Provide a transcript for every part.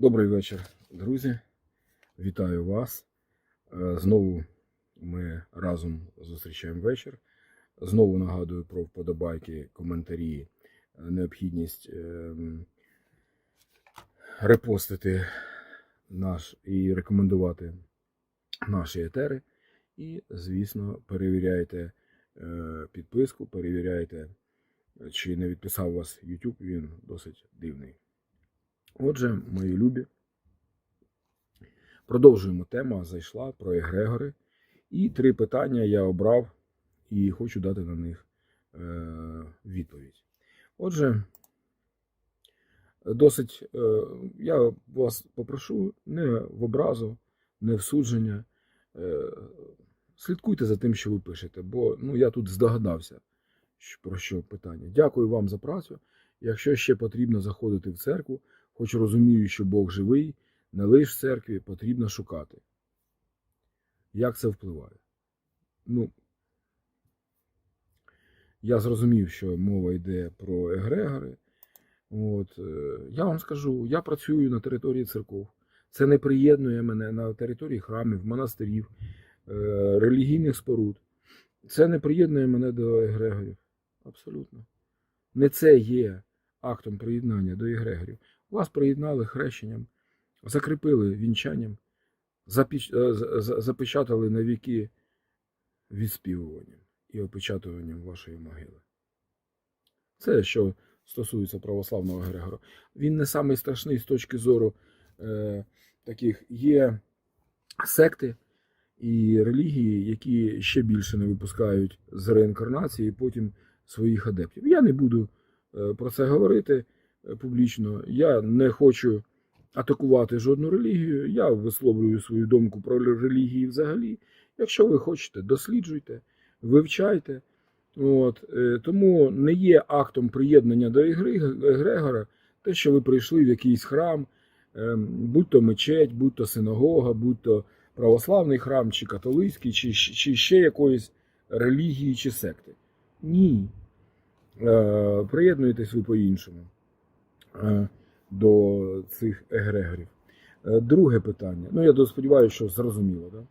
Добрий вечір, друзі. Вітаю вас. Е, Знову ми разом зустрічаємо вечір. Знову нагадую про вподобайки, коментарі, е, необхідність ем, репостити наш і рекомендувати наші етери. І, звісно, перевіряйте е, підписку, перевіряйте, чи не відписав вас YouTube, він досить дивний. Отже, мої любі, продовжуємо тема зайшла про егрегори. І три питання я обрав і хочу дати на них е, відповідь. Отже, досить е, я вас попрошу не в образу, не в судження. Е, слідкуйте за тим, що ви пишете, бо ну, я тут здогадався, про що питання. Дякую вам за працю. Якщо ще потрібно заходити в церкву, хоч розумію, що Бог живий, не лиш церкві потрібно шукати. Як це впливає? Ну, я зрозумів, що мова йде про егрегори. От, е, я вам скажу, я працюю на території церков. Це не приєднує мене на території храмів, монастирів, е, релігійних споруд. Це не приєднує мене до егрегорів. Абсолютно. Не це є актом приєднання до егрегорів. Вас приєднали хрещенням, закріпили вінчанням, е, запечатали на віки відспівуванням і опечатуванням вашої могили. Це що стосується православного Егрегора. Він не самий страшний з точки зору е, таких є секти і релігії, які ще більше не випускають з реінкарнації потім своїх адептів. Я не буду е, про це говорити публічно. Я не хочу атакувати жодну релігію. Я висловлюю свою думку про релігії взагалі. Якщо ви хочете, досліджуйте, вивчайте. От, е, тому не є актом приєднання до егрегора те, що ви прийшли в якийсь храм, е, будь то мечеть, будь то синагога, будь то православний храм, чи католицький, чи, чи ще якоїсь релігії чи секти. Ні. Е, Приєднуєтесь ви по-іншому до цих егрегорів. Е, Друге питання. Ну, я сподіваюся, що зрозуміло. Да?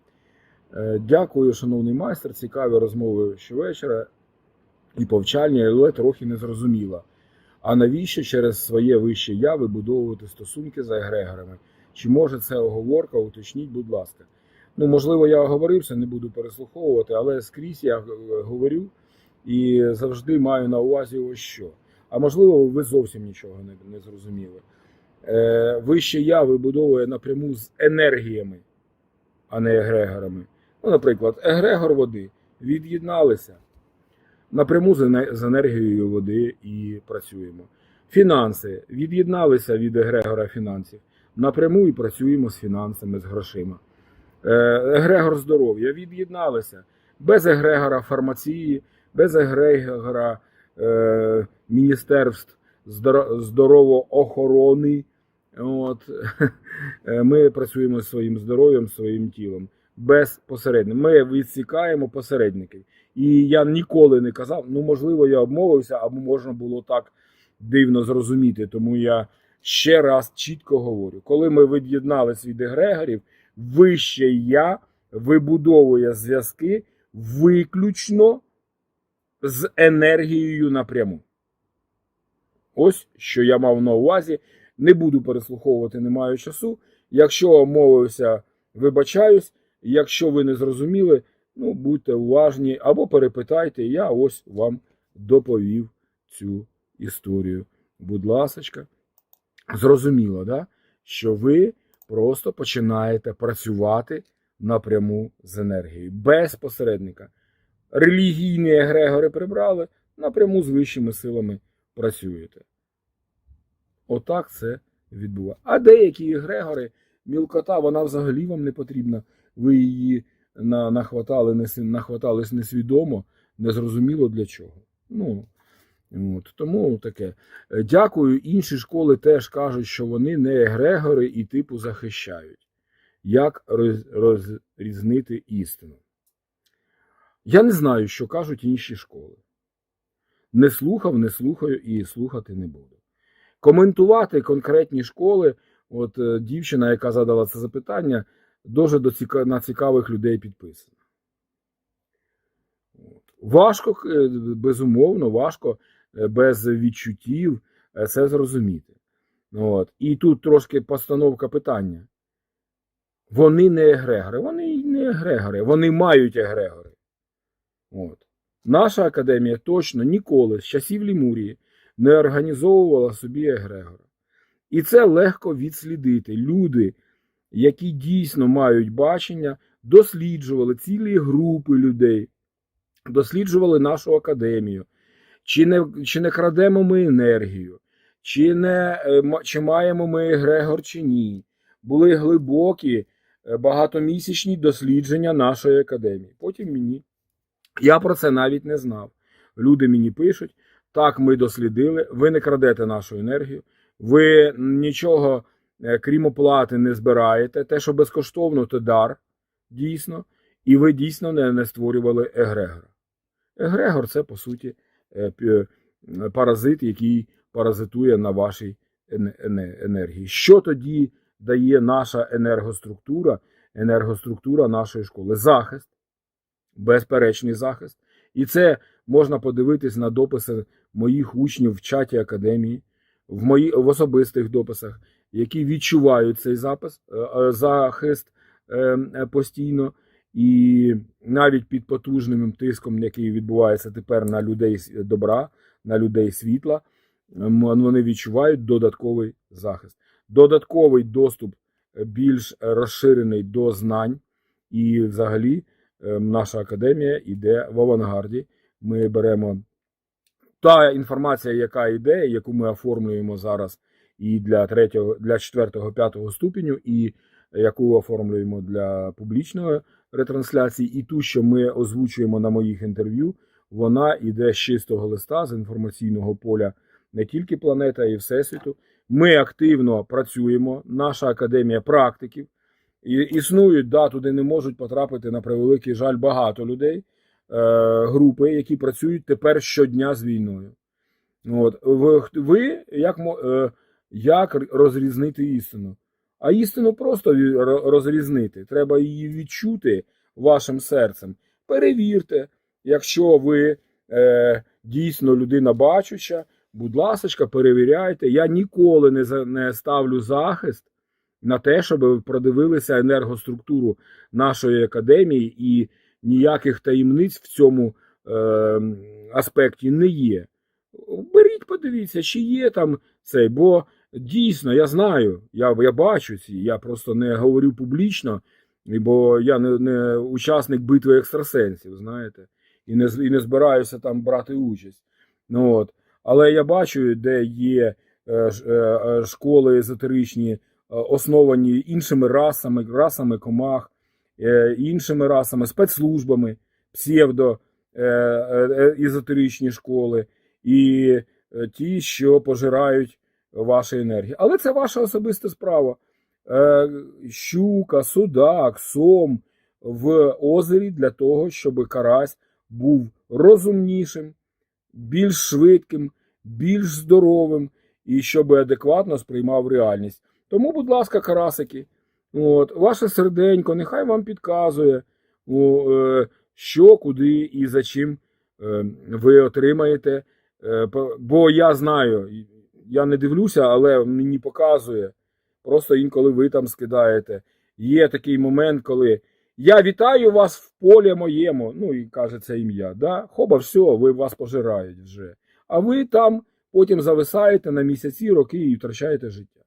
Е, Дякую, шановний майстер. Цікаві розмови щовечора і повчальні, але трохи не зрозуміла. А навіщо через своє вище я вибудовувати стосунки з егрегорами? Чи може це оговорка? Уточніть, будь ласка. Ну, можливо, я оговорився, не буду переслуховувати, але скрізь я е, говорю і завжди маю на увазі ось що. А можливо, ви зовсім нічого не, не зрозуміли. Е, вище я вибудовує напряму з енергіями, а не егрегорами. Ну, наприклад, егрегор води від'єдналися напряму з енергією води і працюємо. Фінанси від'єдналися від егрегора фінансів. Напряму і працюємо з фінансами, з грошима. Е, Егрегор здоров'я від'єдналися без егрегора фармації, без егрегора міністерств здоро- здоровоохорони. От. Е, Ми працюємо зі своїм здоров'ям, своїм тілом. Без посередників. Ми відсікаємо посередників. І я ніколи не казав, ну можливо, я обмовився, або можна було так дивно зрозуміти. Тому я ще раз чітко говорю: коли ми від'єдналися від егрегорів, вище я вибудовує зв'язки виключно з енергією напряму. Ось що я мав на увазі. Не буду переслуховувати, не маю часу. Якщо обмовився, вибачаюсь. Якщо ви не зрозуміли, ну будьте уважні або перепитайте, я ось вам доповів цю історію. Будь ласочка, зрозуміло, да? що ви просто починаєте працювати напряму з енергією, без посередника. Релігійні егрегори прибрали, напряму з вищими силами працюєте. Отак це відбувається. А деякі егрегори, мілкота, вона взагалі вам не потрібна. Ви її на, нахватали, нахватались несвідомо, незрозуміло для чого. Ну, от, тому таке. Дякую. Інші школи теж кажуть, що вони не егрегори і типу захищають. Як роз, розрізнити істину? Я не знаю, що кажуть інші школи. Не слухав, не слухаю і слухати не буду. Коментувати конкретні школи от е, дівчина, яка задала це запитання, дуже до ціка... на цікавих людей підписана. Важко, е, безумовно, важко е, без відчуттів це зрозуміти. От. І тут трошки постановка питання. Вони не егрегори, вони не егрегори, вони мають егрегори. От. Наша академія точно ніколи з часів Лімурії не організовувала собі егрегора. І це легко відслідити. Люди, які дійсно мають бачення, досліджували цілі групи людей, досліджували нашу академію, чи не, чи не крадемо ми енергію, чи, не, е, чи маємо ми егрегор, чи ні. Були глибокі е, багатомісячні дослідження нашої академії. Потім мені. Я про це навіть не знав. Люди мені пишуть: так, ми дослідили, ви не крадете нашу енергію, ви нічого, е, крім оплати, не збираєте. Те, що безкоштовно, то дар, дійсно, і ви дійсно не, не створювали егрегора. Егрегор це, по суті, е, е, паразит, який паразитує на вашій енергії. Що тоді дає наша енергоструктура, енергоструктура нашої школи? Захист, безперечний захист. І це можна подивитись на дописи моїх учнів в чаті академії, в, мої, в особистих дописах, які відчувають цей запис, е, е, захист е, постійно. І навіть під потужним тиском, який відбувається тепер на людей добра, на людей світла, вони відчувають додатковий захист, додатковий доступ більш розширений до знань. І взагалі наша академія йде в авангарді. Ми беремо та інформація, яка йде, яку ми оформлюємо зараз і для третього, для четвертого, п'ятого ступеню, і яку оформлюємо для публічної ретрансляції, і ту, що ми озвучуємо на моїх інтерв'ю, вона йде з чистого листа з інформаційного поля не тільки планета і всесвіту. Ми активно працюємо. Наша академія практиків. Існують да, туди не можуть потрапити на превеликий жаль багато людей, е, групи, які працюють тепер щодня з війною. От ви, як, е, як розрізнити істину? А істину просто розрізнити. Треба її відчути вашим серцем. Перевірте, якщо ви е, дійсно людина бачуча, будь ласка, перевіряйте. Я ніколи не, не ставлю захист на те, щоб ви продивилися енергоструктуру нашої академії, і ніяких таємниць в цьому е, аспекті не є. Беріть, подивіться, чи є там цей, бо дійсно я знаю, я, я бачу ці, я просто не говорю публічно, бо я не, не учасник битви екстрасенсів, знаєте, і не, і не збираюся там брати участь. Ну, от. Але я бачу, де є е, е, е, школи езотеричні, основані іншими расами, расами комах, е, іншими расами, спецслужбами, псевдо е, е, е, езотеричні школи і е, ті, що пожирають ваші енергії. Але це ваша особиста справа. Е, Щука, судак, сом в озері для того, щоб карась був розумнішим, більш швидким, більш здоровим і щоб адекватно сприймав реальність. Тому, будь ласка, карасики, от, ваше серденько, нехай вам підказує, е, що, куди і за чим е, ви отримаєте. Е, Бо я знаю, я не дивлюся, але мені показує. Просто інколи ви там скидаєте. Є такий момент, коли я вітаю вас в полі моєму. Ну і каже це ім'я. Да? Хоба, все, ви вас пожирають вже. А ви там потім зависаєте на місяці, роки і втрачаєте життя.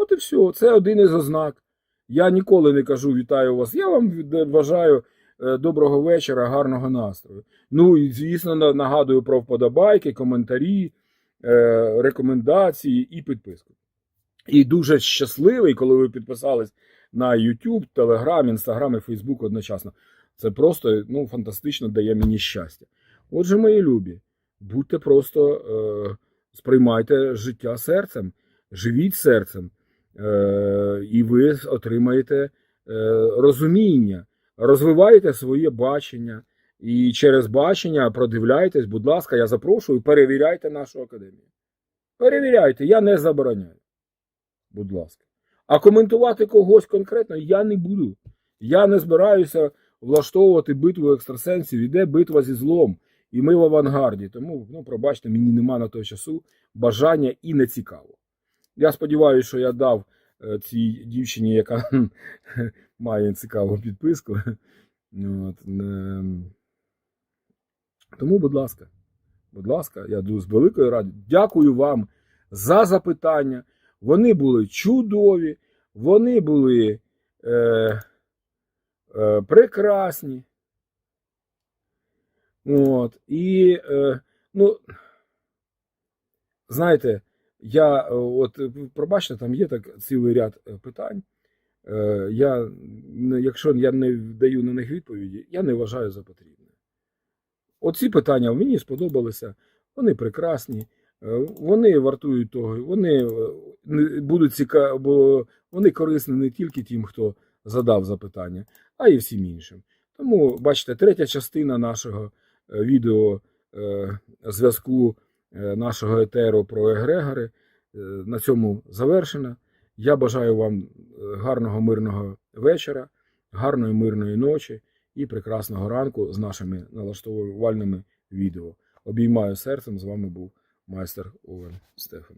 От і все. Це один із ознак. Я ніколи не кажу вітаю вас. Я вам від- вважаю е, доброго вечора, гарного настрою. Ну і звісно, нагадую про вподобайки, коментарі, е, рекомендації і підписку. І дуже щасливий, коли ви підписались на YouTube, Telegram, Instagram і Facebook одночасно. Це просто ну, фантастично дає мені щастя. Отже, мої любі, будьте просто е, сприймайте життя серцем, живіть серцем, е, і ви отримаєте е, розуміння, розвивайте своє бачення. І через бачення продивляйтесь, будь ласка, я запрошую, перевіряйте нашу академію. Перевіряйте, я не забороняю. Будь ласка. А коментувати когось конкретно я не буду. Я не збираюся влаштовувати битву екстрасенсів. Іде битва зі злом. І ми в авангарді. Тому, ну, пробачте, мені нема на той часу бажання і не цікаво. Я сподіваюся, що я дав е, цій дівчині, яка має цікаву підписку. От, е, тому, будь ласка, будь ласка, я з великою радістю. Дякую вам за запитання. Вони були чудові, вони були е, е, прекрасні. От, і, е, ну, знаєте, я, е, от, е, пробачте, там є так цілий ряд е, питань. Я, якщо я не даю на них відповіді, я не вважаю за потрібне. Оці питання мені сподобалися, вони прекрасні, вони вартують того, вони будуть цікаві, бо вони корисні не тільки тим, хто задав запитання, а й всім іншим. Тому, бачите, третя частина нашого відео зв'язку нашого етеру про егрегори е, на цьому завершено. Я бажаю вам е, гарного мирного вечора, гарної мирної ночі і прекрасного ранку з нашими налаштовувальними відео. Обіймаю серцем. З вами був майстер Овен Стефан.